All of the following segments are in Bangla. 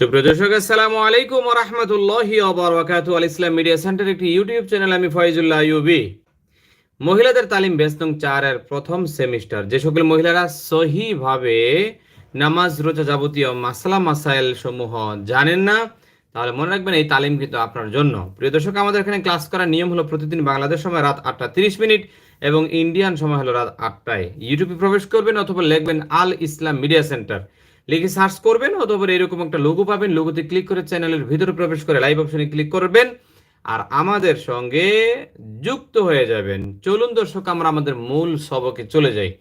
সুপ্রিয় দর্শক, আসসালামু আলাইকুম রহমতুল্লাহি ওবরাকাত আল ইসলাম মিডিয়া সেন্টার একটি ইউটিউব চ্যানেল, আমি ফয়জুল্লাহ ইউবি মহিলাদের তালিম বেস্তং চারের প্রথম সেমিস্টার। যে সকল মহিলারা সহিভাবে নামাজ, রোজা যাবতীয় মাসলা, মাসাইল সমূহ জানেন না, তাহলে মনে রাখবেন এই তালিম কিন্তু আপনার জন্য। প্রিয় দর্শক, আমাদের এখানে ক্লাস করার নিয়ম হলো প্রতিদিন বাংলাদেশ সময় রাত আটটা তিরিশ মিনিট এবং ইন্ডিয়ান সময় হলো রাত আটটায়। ইউটিউবে প্রবেশ করবেন অথবা লিখবেন আল ইসলাম মিডিয়া সেন্টার। লিখে সার্চ করবেন অথবা এরকম একটা লোগো পাবেন। লোগোতে ক্লিক করে চ্যানেলের ভিতরে প্রবেশ করে লাইভ অপশনে ক্লিক করবেন। আর আমাদের সঙ্গে যুক্ত হয়ে যাবেন। চলুন দর্শক, আমরা আমাদের মূল সবকে চলে যাই।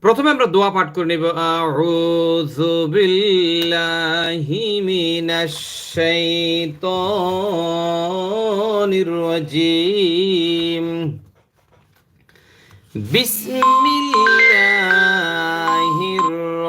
প্রথমে আমরা দোয়া পাঠ করে নিব। আউযু বিসমিল্লাহির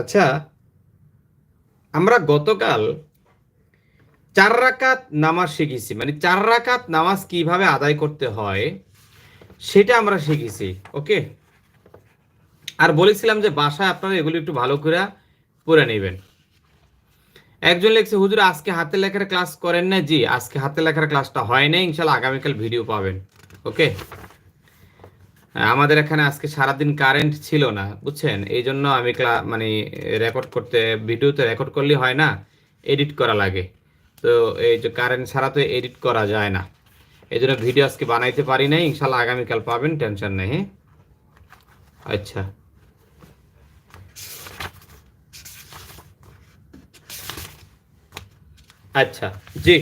আচ্ছা আমরা গতকাল চার রাকাত নামাজ শিখেছি। মানে চার রাকাত নামাজ কীভাবে আদায় করতে হয়, সেটা আমরা শিখেছি, ওকে? আর বলেছিলাম যে বাসায় আপনারা এগুলো একটু ভালো করে পড়ে নেবেন। একজন লিখছে, হুজুর, আজকে হাতে লেখার ক্লাস করেন না জি, আজকে হাতে লেখার ক্লাসটা হয় না ইনশাল্লাহ আগামীকাল ভিডিও পাবেন, ওকে? আমাদের এখানে আজকে সারাদিন কারেন্ট ছিল না, বুঝছেন? এই জন্য আমি মানে রেকর্ড করতে, ভিডিওতে রেকর্ড করলে হয় না এডিট করা লাগে। তো এই যে কারেন্ট ছাড়া তো এডিট করা যায় না। এই জন্য ভিডিও আজকে বানাইতে পারি নাই ইনশাল্লাহ আগামীকাল পাবেন টেনশন নেই হ্যাঁ? আচ্ছা। আচ্ছা জি।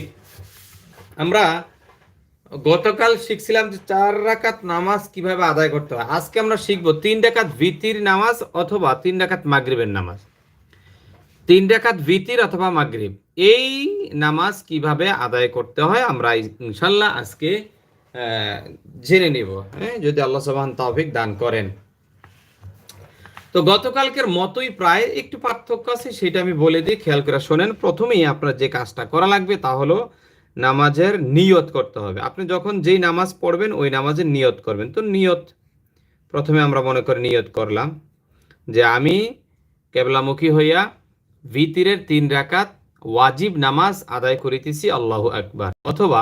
আমরা গতকাল শিখছিলাম যে চার রাকাত নামাজ কীভাবে আদায় করতে হয়। আজকে আমরা শিখব তিন রাকাত ভিতির নামাজ অথবা তিন রাকাত মাগরিবের নামাজ। তিন রাকাত ভিতির অথবা মাগরিব, এই নামাজ কীভাবে আদায় করতে হয় আমরা ইনশাল্লাহ আজকে জেনে নিব। হ্যাঁ যদি আল্লাহ সুবহান তৌফিক দান করেন। তো গতকালকের মতোই প্রায় একটু পার্থক্য আছে, সেটা আমি বলে দিই, খেয়াল করে শোনেন। প্রথমেই আপনার যে কাজটা করা লাগবে তা হলো নামাজের নিয়ত করতে হবে। আপনি যখন যেই নামাজ পড়বেন, ওই নামাজের নিয়ত করবেন। তো নিয়ত, প্রথমে আমরা মনে করে নিয়ত করলাম যে আমি কেবলামুখী হইয়া ভিতিরের তিন রাকাত ওয়াজিব নামাজ আদায় করিতেছি আল্লাহ আকবার, অথবা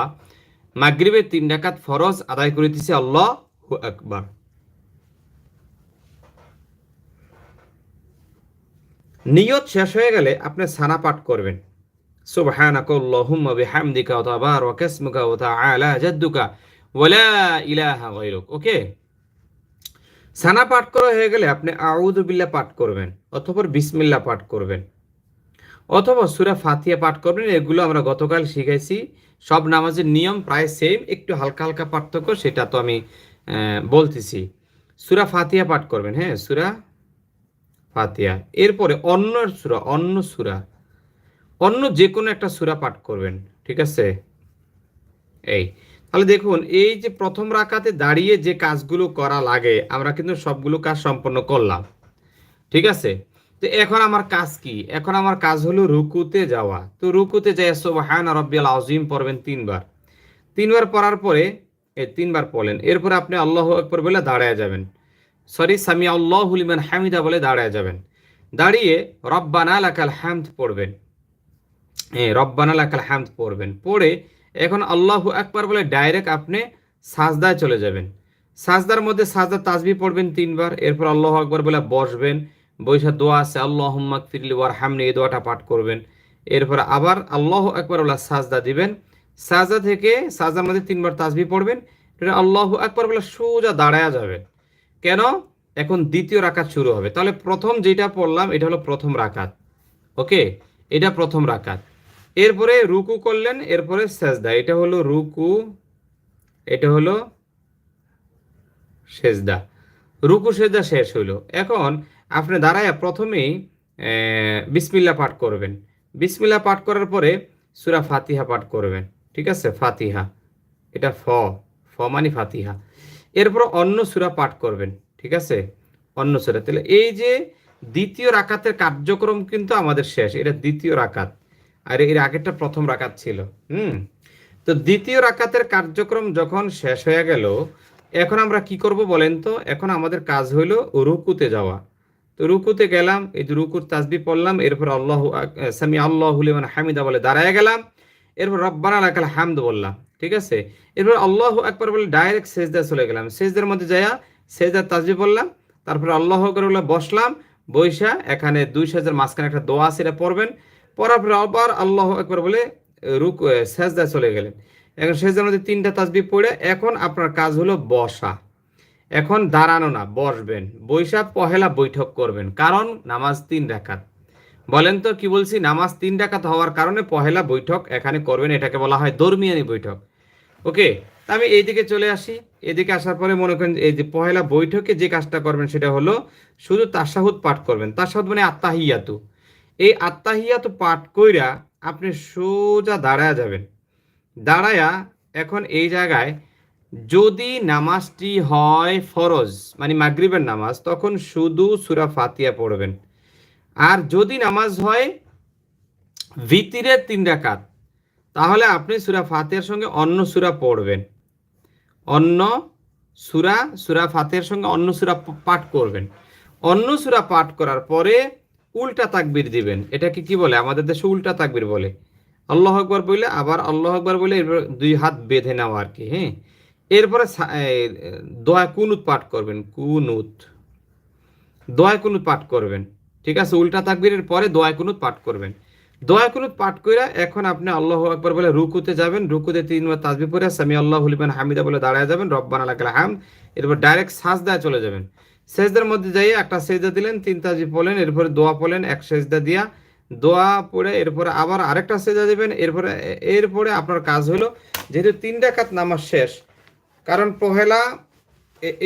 মাগরিবের তিন রাকাত ফরজ আদায় করিতেছি আল্লাহ আকবার। নিয়ত শেষ হয়ে গেলে আপনি সানা পাঠ করবেন। ওয়া তাবারাকা ইসমুকা ওয়া তাআলা জাদ্দুকা ওয়া লা ইলাহা গায়রুক। ওকে? সানা পাঠ করা হয়ে গেলে আপনি আউযু বিল্লাহ পাঠ করবেন অথবা বিসমিল্লাহ পাঠ করবেন। অথবা সূরা ফাতিহা পাঠ করবেন, এগুলো আমরা গতকাল শিখাইছি। সব নামাজের নিয়ম প্রায় সেম একটু হালকা হালকা পার্থক্য সেটা তো আমি বলতেছি। সূরা ফাতিহা পাঠ করবেন হ্যাঁ? সূরা ফাতিহা। এরপরে অন্য সূরা অন্য সূরা। অন্য যে কোনো একটা সূরা পাঠ করবেন, ঠিক আছে? এই, তাহলে দেখুন, এই যে প্রথম রাকাতে দাঁড়িয়ে যে কাজগুলো করা লাগে, আমরা কিন্তু সবগুলো কাজ সম্পন্ন করলাম, ঠিক আছে? তো এখন আমার কাজ কি? এখন আমার কাজ হলো রুকুতে যাওয়া। তো রুকুতে যাই সুবহান রাব্বিয়াল আযীম পড়বেন তিনবার। তিনবার পড়ার পরে এই তিনবার পড়লেন। এরপরে আপনি আল্লাহ আকবার বলে দাঁড়ায় যাবেন। সরি সামি আল্লাহু লিমান হামিদা বলে দাঁড়ায় যাবেন। দাঁড়িয়ে রব্বানা লাকাল হামদ পড়বেন। রব্বানা লাকাল হামদ পড়বেন। পড়ে এখন আল্লাহু আকবার বলে ডাইরেক্ট আপনি সাজদায় চলে যাবেন। সাজদার মধ্যে সাজদা তাজবি পড়বেন তিনবার, এরপর আল্লাহ আকবার বলে বসবেন। বৈশা দোয়া আছে আল্লাহ ফিরলি ওয়ার হামনি এই দোয়াটা পাঠ করবেন। এরপর আবার আল্লাহ একবার বলে সাজদা দিবেন। সাজদা থেকে সাজদার মধ্যে তিনবার তাজবি পড়বেন। আল্লাহ একবার বলে সোজা দাঁড়ায়া যাবে কেন? এখন দ্বিতীয় রাকাত শুরু হবে। তাহলে প্রথম যেটা পড়লাম, এটা হলো প্রথম রাকাত। ওকে? এটা প্রথম রাকাত। এরপরে রুকু করলেন, এরপরে সেজদা। এটা হলো রুকু, এটা হলো সেজদা। রুকু, সেজদা শেষ হইল। এখন আপনি দাঁড়ায় প্রথমেই বিসমিল্লা পাঠ করবেন। বিসমিল্লা পাঠ করার পরে সুরা ফাতিহা পাঠ করবেন। ঠিক আছে? ফাতিহা। এটা ফ। ফ মানে ফাতিহা। এরপর অন্য সুরা পাঠ করবেন। ঠিক আছে? অন্য সুরা। তাহলে এই যে দ্বিতীয় রাকাতের কার্যক্রম কিন্তু আমাদের শেষ। এটা দ্বিতীয় রাকাত। আর এর আগেরটা প্রথম রাকাত ছিল। হুম? তো দ্বিতীয় রাকাতের কার্যক্রম যখন শেষ হয়ে গেল, এখন আমরা কি করব বলেন তো? এখন আমাদের কাজ হইল রুকুতে যাওয়া। তো রুকুতে গেলাম, এই যে রুকুর তাসবি পড়লাম, এরপর আল্লাহ সামি আল্লাহ মানে হামিদা বলে দাঁড়ায় গেলাম, এরপর রব্বানা লাকাল হামদ বললাম, ঠিক আছে? এরপর আল্লাহ একবার বলে ডাইরেক্ট সেজদা চলে গেলাম। সেজদার মধ্যে যাইয়া সেজদার তাসবি পড়লাম, তারপর আল্লাহ বলে বসলাম বৈশা এখানে দুই সেজদার মাঝখানে একটা দোয়া সেটা পড়বেন। পড়ার আবার আল্লাহ একবার বলে রুক সেজদা চলে গেলেন। এখন সেজদার মধ্যে তিনটা তাসবি পড়ে, এখন আপনার কাজ হলো বসা। এখন দাঁড়ানো না, বসবেন। বৈশা পহেলা বৈঠক করবেন, কারণ নামাজ তিন রাকাত। বলেন তো, কি বলছি? নামাজ তিন রাকাত হওয়ার কারণে পহেলা বৈঠক এখানে করবেন, এটাকে বলা হয় দরমিয়ানি বৈঠক। ওকে, তা আমি এইদিকে চলে আসি। এদিকে আসার পরে মনে করেন, এই যে পহেলা বৈঠকে যে কাজটা করবেন, সেটা হলো শুধু তাসাহুদ পাঠ করবেন। তাসাহুদ মানে আত্মাহিয়াতু এই আত্মাহিয়াতু পাঠ কইরা আপনি সোজা দাঁড়ায়া যাবেন। দাঁড়ায়া এখন এই জায়গায় যদি নামাজটি হয় ফরজ মানে মাগরিবের নামাজ, তখন শুধু সুরা ফাতিয়া পড়বেন। আর যদি নামাজ হয় ভিতিরের তিন রাকাত, তাহলে আপনি সুরা ফাতিয়ার সঙ্গে অন্য সুরা পড়বেন। অন্য সুরা সুরা ফাতিয়ার সঙ্গে অন্য সুরা পাঠ করবেন। অন্য সুরা পাঠ করার পরে উল্টা তাকবির দিবেন। এটাকে কি বলে? আমাদের দেশে উল্টা তাকবির বলে। আল্লাহ আকবর বলে আবার আল্লাহ আকবর বলে এরপর দুই হাত বেঁধে নেওয়া আর কি হ্যাঁ? এরপরে দয়া কুনুত পাঠ করবেন, কুনুত। দয়া কুনুত পাঠ করবেন, ঠিক আছে? উল্টা তাকবীরের পরে দোয়া কুনুত পাঠ করবেন। দয়া কুনুত পাঠ কইরা এখন আপনি আল্লাহ আকবর বলে রুকুতে যাবেন, রুকুতে তিনবার তাসবি পরে সামি আল্লাহ হুলিমান হামিদা বলে দাঁড়ায় যাবেন, রব্বানা লাকাল হাম এরপর ডাইরেক্ট সাজদায় চলে যাবেন। সেজদার মধ্যে যাই একটা সেজদা দিলেন তিন তাজি পড়লেন, এরপরে দোয়া পড়লেন, এক সেজদা দিয়া দোয়া পড়ে এরপরে আবার আরেকটা সেজদা দেবেন, এরপরে এরপরে আপনার কাজ হলো যেহেতু তিন রাকাত নামাজ শেষ, কারণ পহেলা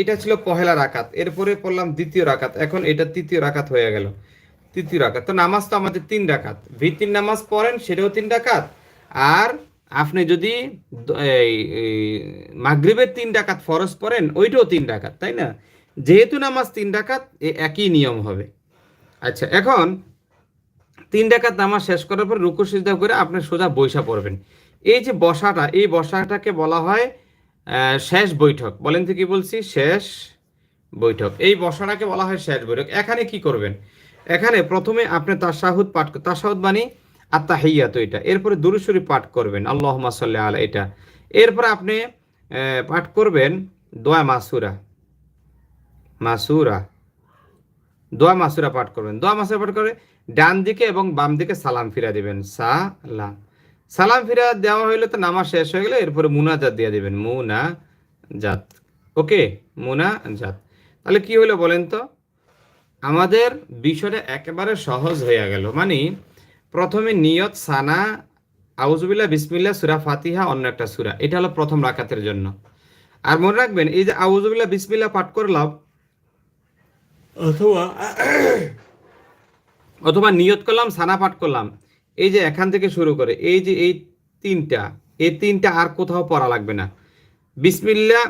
এটা ছিল পহেলা রাকাত, এরপরে পড়লাম দ্বিতীয় রাকাত, এখন এটা তৃতীয় রাকাত হয়ে গেল, তৃতীয় রাকাত। তো নামাজ তো আমাদের তিন রাকাত, ভিত্তির নামাজ পড়েন সেটাও তিন রাকাত, আর আপনি যদি মাগরিবের তিন ডাকাত ফরজ পড়েন, ওইটাও তিন ডাকাত তাই না? যেহেতু নামাজ তিন ডাকাত একই নিয়ম হবে। আচ্ছা এখন তিন ডাকাত নামাজ শেষ করার পর রুকু সিজদা করে আপনি সোজা বৈশা পড়বেন। এই যে বসাটা, এই বসাটাকে বলা হয় শেষ বৈঠক। বলেন তো কি বলছি? শেষ বৈঠক। এই বসাটাকে বলা হয় শেষ বৈঠক। এখানে কি করবেন? এখানে প্রথমে আপনি তার তাসাহুদ পাঠ তার তাসাহুদ মানে আত্মাহিয়াত এটা। এরপরে দুরুশরী পাঠ করবেন। আল্লাহ সাল্লাহ আলা এটা। এরপরে আপনি পাঠ করবেন দোয়া মাসুরা। মাসুরা। দোয়া মাসুরা পাঠ করবেন। দোয়া মাসুরা পাঠ করে ডান দিকে এবং বাম দিকে সালাম ফিরা দিবেন। সালাম। সালাম ফিরা দেওয়া হইলে তো নামাজ শেষ হয়ে গেলে এরপরে মুনাজাত দিয়ে দিবেন। মুনা জাত ওকে? মুনা জাত তাহলে কি হলো বলেন তো? আমাদের বিষয়টা একেবারে সহজ হয়ে গেল। মানে প্রথমে নিয়ত, সানা আউজুবিল্লাহ বিসমিল্লাহ, সুরা ফাতিহা, অন্য একটা সুরা। এটা হলো প্রথম রাকাতের জন্য। আর মনে রাখবেন, এই যে আউজুবিল্লাহ বিসমিল্লাহ পাঠ করলাম অথবা অথবা নিয়ত করলাম, সানা পাঠ করলাম। এই যে এখান থেকে শুরু করে, এই যে এই তিনটা এই তিনটা আর কোথাও পড়া লাগবে না। বিসমিল্লা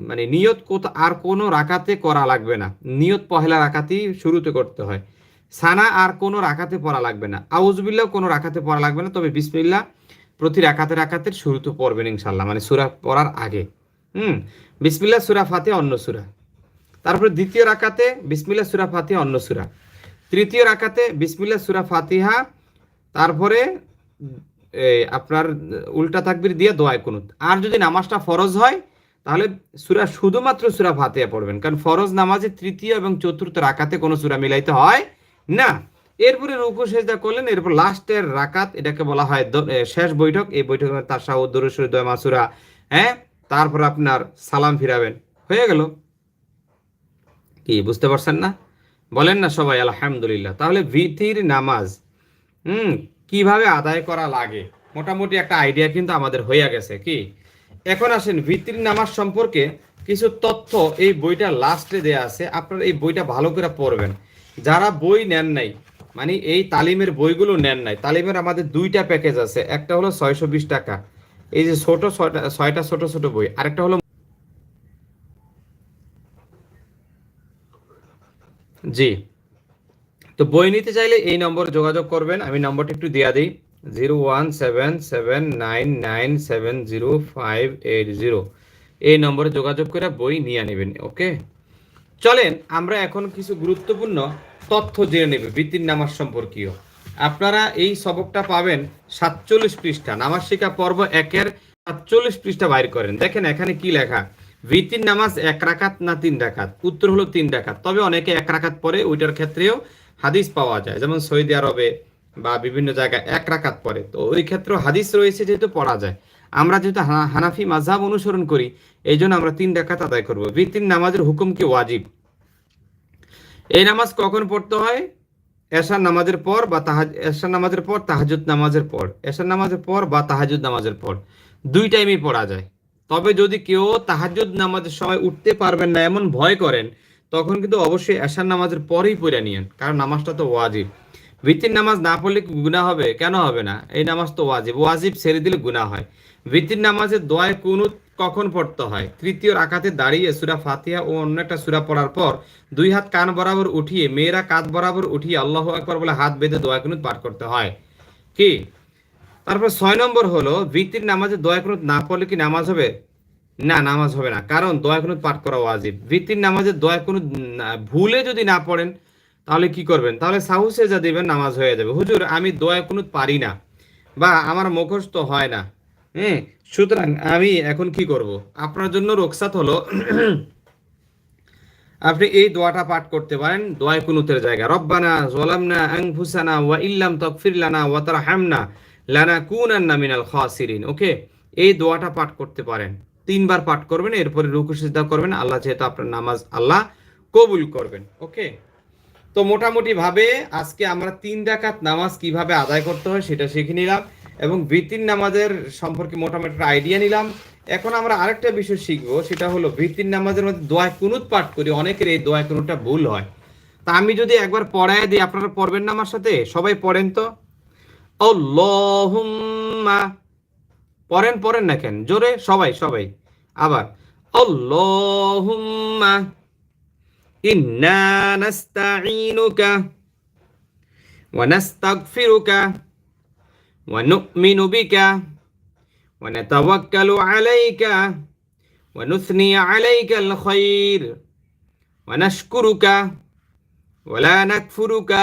মানে নিয়ত কোথা, আর কোনো রাকাতে করা লাগবে না। নিয়ত পহেলা রাকাতেই শুরুতে করতে হয়। সানা আর কোনো রাকাতে পড়া লাগবে না। আউজবিল্লাহ কোনো রাকাতে পড়া লাগবে না, তবে বিসমিল্লা প্রতি রাকাতে রাকাতের শুরুতে পড়বেন ইনশাল্লাহ মানে সুরা পড়ার আগে। হুম বিসমিল্লা সুরা ফাতে অন্য সুরা। তারপরে দ্বিতীয় রাকাতে বিসমিল্লা সুরা ফাতিহা, অন্য সুরা। তৃতীয় রাকাতে বিসমিল্লা সুরা ফাতিহা, তারপরে আপনার উল্টা তাকবির দিয়ে দোয়ায় কুনুত আর যদি নামাজটা ফরজ হয়, তাহলে সুরা, শুধুমাত্র সুরা ফাতিহা পড়বেন। কারণ ফরজ নামাজে তৃতীয় এবং চতুর্থ রাকাতে কোনো সুরা মিলাইতে হয় না। এরপরে রুকু, সেজদা করলেন, এরপর লাস্টের রাকাত, এটাকে বলা হয় শেষ বৈঠক। এই বৈঠক তার শাহ দরুসুর দয় হ্যাঁ তারপর আপনার সালাম ফিরাবেন। হয়ে গেল। কি, বুঝতে পারছেন না? বলেন না সবাই, আলহামদুলিল্লাহ। তাহলে ভিথির নামাজ, হুম, কীভাবে আদায় করা লাগে? মোটামুটি একটা আইডিয়া কিন্তু আমাদের হইয়া গেছে, কি? এখন আসেন ভিত্তির নামাজ সম্পর্কে কিছু তথ্য এই বইটা লাস্টে দেয়া আছে, আপনারা এই বইটা ভালো করে পড়বেন। যারা বই নেন নাই মানে এই তালিমের বইগুলো নেন নাই, তালিমের আমাদের দুইটা প্যাকেজ আছে, একটা হলো ছয়শো বিশ টাকা। এই যে ছোট ছয়টা ছয়টা ছোট ছোট বই, আরেকটা হলো জি। তো বই নিতে চাইলে এই নম্বরে যোগাযোগ করবেন। আমি নম্বরটা একটু দেওয়া দিই। Zero one seven seven nine nine seven zero five eight zero. এই নম্বরে যোগাযোগ করে বই নিয়ে নেবেন, ওকে? চলেন, আমরা এখন কিছু গুরুত্বপূর্ণ তথ্য জেনে নেব বৃত্তির নামাজ সম্পর্কীয়। আপনারা এই সবকটা পাবেন সাতচল্লিশ পৃষ্ঠা। নামাজ শিক্ষা পর্ব একের সাতচল্লিশ পৃষ্ঠা বাইর করেন। দেখেন এখানে কি লেখা। ভিত্তির নামাজ এক রাকাত না তিন রাকাত? উত্তর হলো তিন রাকাত। তবে অনেকে এক রাকাত পরে ওইটার ক্ষেত্রেও হাদিস পাওয়া যায়। যেমন সৌদি আরবে বা বিভিন্ন জায়গায় এক রাকাত পরে তো ওই ক্ষেত্রেও হাদিস রয়েছে যেহেতু পড়া যায়। আমরা যেহেতু হানাফি মাঝহাব অনুসরণ করি এই জন্য আমরা তিন রাকাত আদায় করব। ভিত্তির নামাজের হুকুম কি ওয়াজিব? এই নামাজ কখন পড়তে হয়? এশার নামাজের পর বা তাহাজ এশার নামাজের পর তাহাজুদ নামাজের পর। এশার নামাজের পর বা তাহাজুদ নামাজের পর। দুই টাইমই পড়া যায়। তবে যদি কেউ তাহাজুদ নামাজের সময় উঠতে পারবেন না, এমন ভয় করেন, তখন কিন্তু অবশ্যই এশার নামাজের পরেই পড়ে নিয়েন, কারণ নামাজটা তো ওয়াজিব। ভিত্তির নামাজ না পড়লে গুনাহ হবে? কেন হবে না? এই নামাজ তো ওয়াজিব। ওয়াজিব ছেড়ে দিলে গুনাহ হয়। ভিত্তির নামাজের দোয়ায় কুনুত কখন পড়তে হয়? তৃতীয় রাকাতে দাঁড়িয়ে সুরা ফাতিহা ও অন্য একটা সুরা পড়ার পর দুই হাত কান বরাবর উঠিয়ে, মেয়েরা কাঁধ বরাবর উঠিয়ে আল্লাহ একবার বলে হাত বেঁধে দোয়া কুনুত পাঠ করতে হয়। কি? তারপর ছয় নম্বর হলো, ভিত্তির নামাজে দোয়া কুনুত না পড়লে কি নামাজ হবে? না, নামাজ হবে না। কারণ দোয়া কুনুত পাঠ করা ওয়াজিব। ভিত্তির নামাজে দোয়া কুনুত না- ভুলে যদি না পড়েন, তাহলে কি করবেন? তাহলে সাহুসে যা দিবেন, নামাজ হয়ে যাবে। হুজুর, আমি দোয়া কুনুত পারি না বা আমার মুখস্থ হয় না। হ্যাঁ সুতরাং আমি এখন কি করব? আপনার জন্য রোকসাত হলো, আপনি এই দোয়াটা পাঠ করতে পারেন দোয়ায় কুনুতের জায়গা রব্বানা জলামনা আনফুসানা ওয়া ইল্লাম তাগফির লানা ওয়া তারহামনা। লানা কুনান্না মিনাল খাসিরিন। ওকে? এই দোয়াটা পাঠ করতে পারেন। তিনবার পাঠ করবেন, এরপরে রুকু, সিজদা করবেন। আল্লাহ যেহেতু আপনার নামাজ আল্লাহ কবুল করবেন। ওকে? তো মোটামুটি ভাবে আজকে আমরা তিন রাকাত নামাজ কীভাবে আদায় করতে হয় সেটা শিখে নিলাম এবং ভিত্তির নামাজের সম্পর্কে মোটামুটি একটা আইডিয়া নিলাম। এখন আমরা আরেকটা বিষয় শিখব, সেটা হলো ভিত্তির নামাজের মধ্যে দোয়া কুনুত পাঠ করি, অনেকের এই দোয়া কুনুতটা ভুল হয়। তা আমি যদি একবার পড়ায় দিই, আপনারা পড়বেন না আমার সাথে? সবাই পড়েন তো? আল্লাহুম্মা। পড়েন পড়েন না কেন? জোরে, সবাই সবাই। আবার, আল্লাহুম্মা। ইন্না নাস্তাঈনুকা ওয়া নাস্তাগফিরুকা ওয়া নু'মিনু বিকা ওয়া নাতাওয়াক্কালু আলাইকা ওয়া নুথনি আলাইকা আল খায়র ওয়া নাশকুরুকা ওয়া লা নাকফুরুকা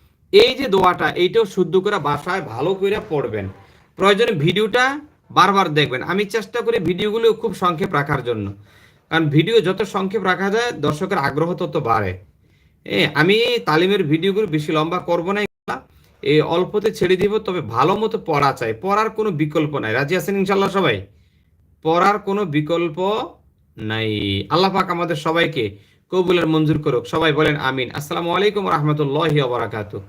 এই যে দোয়াটা, এইটাও শুদ্ধ করে বাসায় ভালো করে পড়বেন। প্রয়োজনে ভিডিওটা বারবার দেখবেন। আমি চেষ্টা করি ভিডিওগুলো খুব সংক্ষেপ রাখার জন্য। কারণ ভিডিও যত সংক্ষেপ রাখা যায়, দর্শকের আগ্রহ তত বাড়ে। আমি তালিমের ভিডিওগুলো বেশি লম্বা করব না এই অল্পতে ছেড়ে দিব, তবে ভালো মতো পড়া চাই। পড়ার কোনো বিকল্প নাই। রাজি আছেন ইনশাল্লাহ সবাই? পড়ার কোনো বিকল্প নাই। আল্লাহ পাক আমাদের সবাইকে কবুলের মঞ্জুর করুক। সবাই বলেন আমিন। আসসালামু আলাইকুম রহমতুল্লাহ বারাকাতুহ।